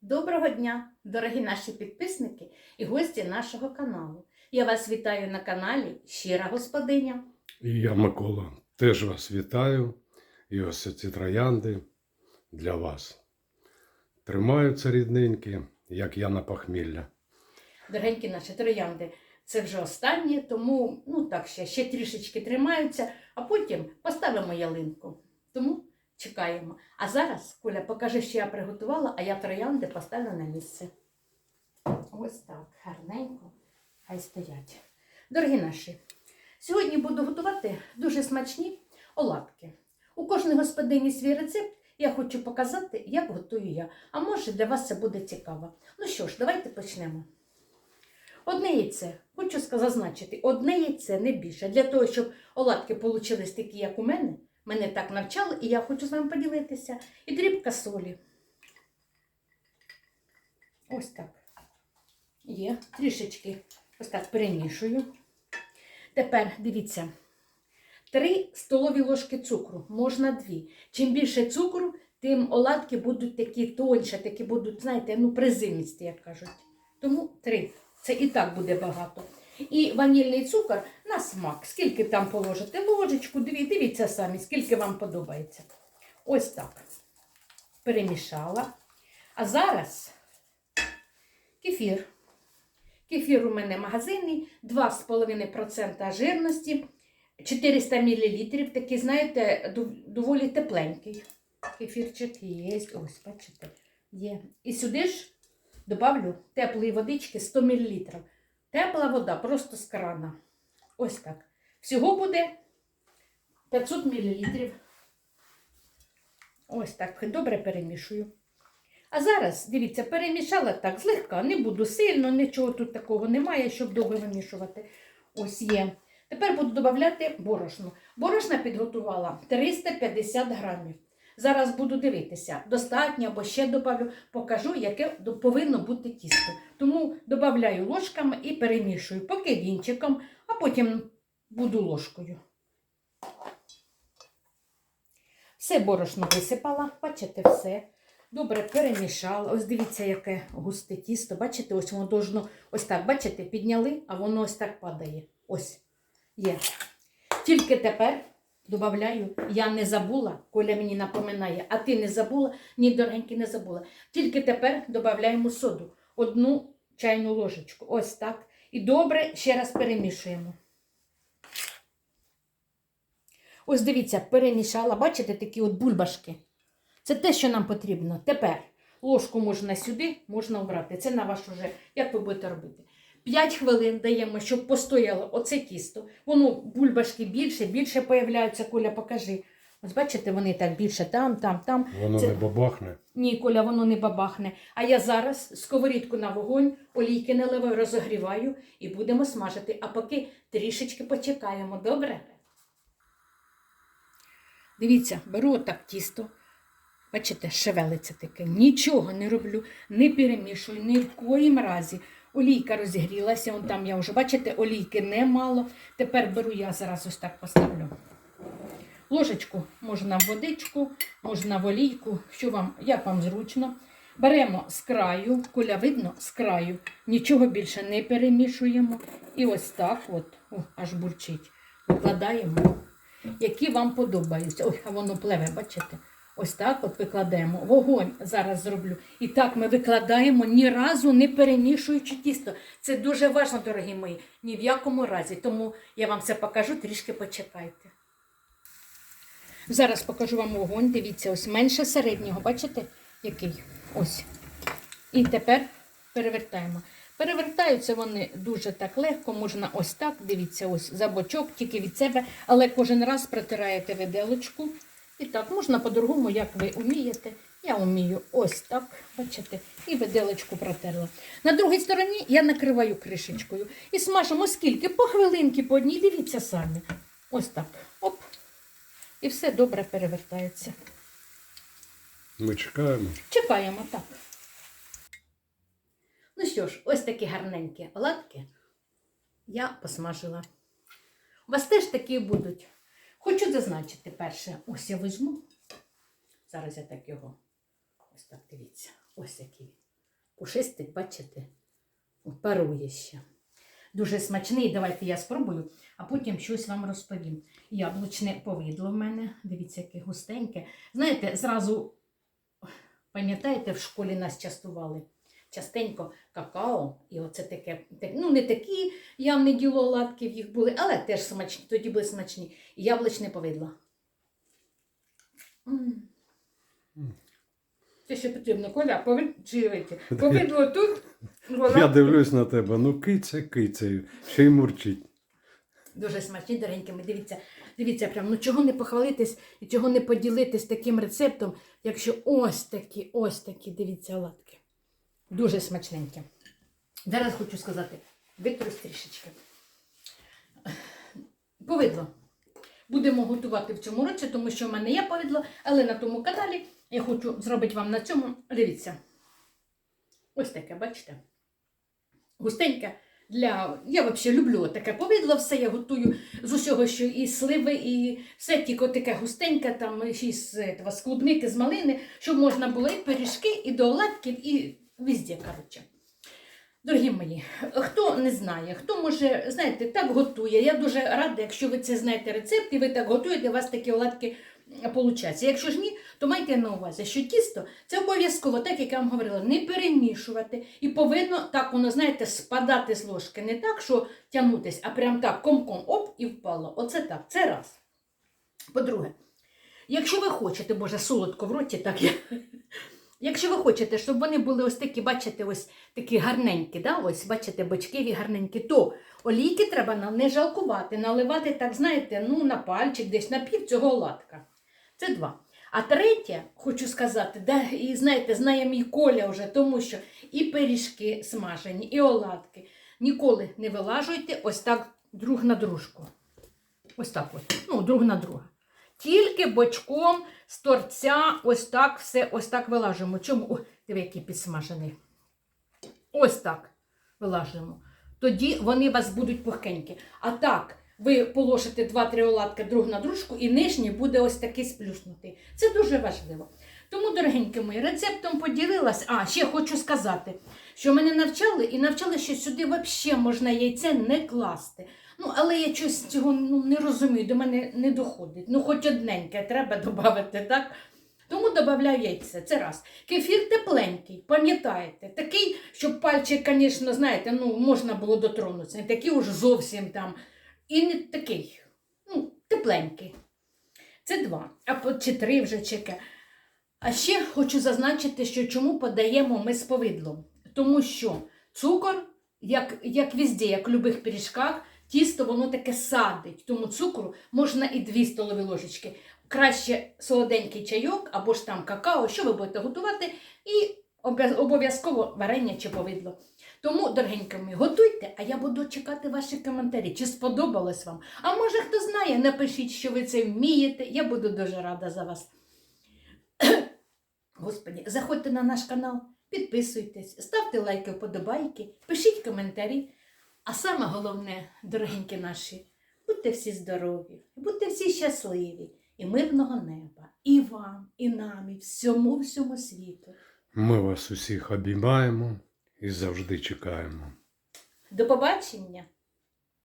Доброго дня, дорогі наші підписники і гості нашого каналу. Я вас вітаю на каналі Щира Господиня. І я, Микола, теж вас вітаю. І ось ці троянди для вас. Тримаються рідненькі, як я на похмілля. Дорогенькі наші троянди, це вже останнє, тому ну так ще, ще трішечки тримаються, а потім поставимо ялинку. Тому чекаємо. А зараз Коля покаже, що я приготувала, а я троянди поставлю на місце. Ось так, гарненько, хай стоять. Дорогі наші, сьогодні буду готувати дуже смачні оладки. У кожній господині свій рецепт. Я хочу показати, як готую я. А може для вас це буде цікаво. Ну що ж, давайте почнемо. Одне яйце, хочу зазначити, одне яйце не більше. Для того, щоб оладки получились такі, як у мене, мене так навчали, і я хочу з вами поділитися. І дрібка солі. Ось так. Є. Трішечки ось так перемішую. Тепер дивіться. Три столові ложки цукру, можна дві. Чим більше цукру, тим оладки будуть такі тонші, такі будуть, знаєте, ну, призимісті, як кажуть. Тому три. Це і так буде багато. І ванільний цукор на смак. Скільки там положите? Ложечку, дивіться самі, скільки вам подобається. Ось так. Перемішала. А зараз кефір. Кефір у мене магазинний, 2,5% жирності, 400 мл, такий, знаєте, доволі тепленький. Кефірчик є, ось, бачите, є. І сюди ж добавлю теплої водички 100 мл. Тепла вода просто з крана. Ось так. Всього буде 500 мл. Ось так. Добре перемішую. А зараз, дивіться, перемішала так злегка, не буду сильно, нічого тут такого немає, щоб довго вимішувати. Ось є. Тепер буду додати борошно. Борошна підготувала 350 грамів. Зараз буду дивитися, достатньо або ще добавлю, покажу, яке повинно бути тісто. Тому додаю ложками і перемішую, поки вінчиком, а потім буду ложкою. Все борошно висипала, бачите, все. Добре перемішала. Ось дивіться, яке густе тісто. Бачите, ось воно должно ось так, бачите, підняли, а воно ось так падає. Ось є. Тільки тепер додаю, я не забула, Коля мені напоминає, а ти не забула, ні, дорогенькі, не забула. Тільки тепер додаємо соду. Одну чайну ложечку. Ось так. І добре ще раз перемішуємо. Ось дивіться, перемішала, бачите, такі от бульбашки. Це те, що нам потрібно. Тепер ложку можна сюди, можна обрати. Це на ваш уже, як ви будете робити. 5 хвилин даємо, щоб постояло оце тісто. Воно бульбашки більше, більше появляються. Коля, покажи. Ось бачите, вони так більше там, там, там. Воно Це- не бабахне. Ні, Коля, воно не бабахне. А я зараз сковорідку на вогонь, олійки наливаю, розогріваю і будемо смажити. А поки трішечки почекаємо, добре? Дивіться, беру отак тісто. Бачите, шевелиться таке. Нічого не роблю, не перемішую, ні в коїм разі. Олійка розігрілася, он там я вже, бачите, олійки немало. Тепер беру я зараз ось так поставлю. Ложечку можна в водичку, можна в олійку, що вам, як вам зручно. Беремо з краю, куля видно, з краю. Нічого більше не перемішуємо. І ось так от, о, аж бурчить. Викладаємо, які вам подобаються. Ой, а воно плеве, бачите? Ось так от викладаємо. Вогонь зараз зроблю. І так ми викладаємо ні разу не перемішуючи тісто. Це дуже важливо, дорогі мої, ні в якому разі. Тому я вам це покажу, трішки почекайте. Зараз покажу вам вогонь. Дивіться, ось менше середнього, бачите, який? Ось. І тепер перевертаємо. Перевертаються вони дуже так легко, можна ось так, дивіться, ось за бочок, тільки від себе, але кожен раз протираєте виделочку. І так, можна по-другому, як ви вмієте. Я вмію ось так, бачите, і виделочку протерла. На другій стороні я накриваю кришечкою і смажимо скільки? По хвилинки, по одній, дивіться самі. Ось так. Оп. І все добре перевертається. Ми чекаємо. Чекаємо так. Ну що ж, ось такі гарненькі оладки я посмажила. У вас теж такі будуть. Хочу зазначити перше, ось я візьму. Зараз я так його. Ось так дивіться. Ось який. він. Пушистик, бачите, парує ще. Дуже смачний. Давайте я спробую, а потім щось вам розповім. Яблучне повидло в мене. Дивіться, яке густеньке. Знаєте, зразу пам'ятаєте, в школі нас частували частенько какао, і оце таке, так- ну не такі явне діло оладків їх були, але теж смачні, тоді були смачні. І яблучне повидло. Те, що потрібно, Коля, вийти? Повидло тут. Я дивлюсь на тебе, ну киця кицею, ще й мурчить. Дуже смачні, доренькими. Дивіться, дивіться, прям, ну чого не похвалитись і чого не поділитись таким рецептом, якщо ось такі, ось такі, дивіться, оладки. Дуже смачненькі. Зараз хочу сказати, витрус трішечки. Повидло. Будемо готувати в цьому році, тому що в мене є повидло, але на тому каналі я хочу зробити вам на цьому. Дивіться. Ось таке, бачите? Густеньке. Для... Я взагалі люблю таке повидло, все я готую з усього, що і сливи, і все тільки таке густеньке, там ще з, з клубники, з малини, щоб можна було і пиріжки, і до оладків, і везде, коротше. Дорогі мої, хто не знає, хто може, знаєте, так готує. Я дуже рада, якщо ви це знаєте рецепт, і ви так готуєте, у вас такі оладки получаться. Якщо ж ні, то майте на увазі, що тісто це обов'язково, так як я вам говорила, не перемішувати. І повинно так воно, знаєте, спадати з ложки. Не так, що тягнутись, а прям так комком оп і впало. Оце так. Це раз. По-друге, якщо ви хочете, боже, солодко в роті, так я. Якщо ви хочете, щоб вони були ось такі, бачите, ось такі гарненькі, да? ось бачите, бочкеві гарненькі, то олійки треба не жалкувати, наливати, так знаєте, ну на пальчик, десь на пів цього оладка. Це два. А третє, хочу сказати, да, і знаєте, знає мій Коля вже, тому що і пиріжки смажені, і оладки. Ніколи не вилажуйте ось так друг на дружку. Ось так от. Ну, друг на друга. Тільки бочком з торця ось так все ось так вилажуємо. Чому? О, диви, який підсмажений. Ось так вилажуємо. Тоді вони у вас будуть пухенькі. А так, ви положите 2-3 оладки друг на дружку, і нижній буде ось такий сплюснутий. Це дуже важливо. Тому, дорогенькі мої, рецептом поділилась. А, ще хочу сказати, що мене навчали і навчали, що сюди взагалі можна яйце не класти. Ну, але я щось цього ну, не розумію, до мене не доходить. Ну, хоч одненьке треба додати, так? Тому додаю яйце. Це раз. Кефір тепленький, пам'ятаєте, такий, щоб пальчик, звісно, знаєте, ну, можна було дотронутися. Не такий уж зовсім там. І не такий, ну, тепленький. Це два. А чи три вже чеке. А ще хочу зазначити, що чому подаємо ми з повидлом. Тому що цукор, як, як везде, як в любих пиріжках, тісто воно таке садить. Тому цукру можна і 2 столові ложечки. Краще солоденький чайок або ж там какао, що ви будете готувати, і обов'язково варення чи повидло. Тому, дорогенькі мої, готуйте, а я буду чекати ваші коментарі, чи сподобалось вам. А може хто знає, напишіть, що ви це вмієте. Я буду дуже рада за вас. Господі, заходьте на наш канал, підписуйтесь, ставте лайки, вподобайки, пишіть коментарі. А саме головне, дорогенькі наші, будьте всі здорові, будьте всі щасливі і мирного неба. І вам, і нам, і всьому всьому світу. Ми вас усіх обіймаємо і завжди чекаємо. До побачення!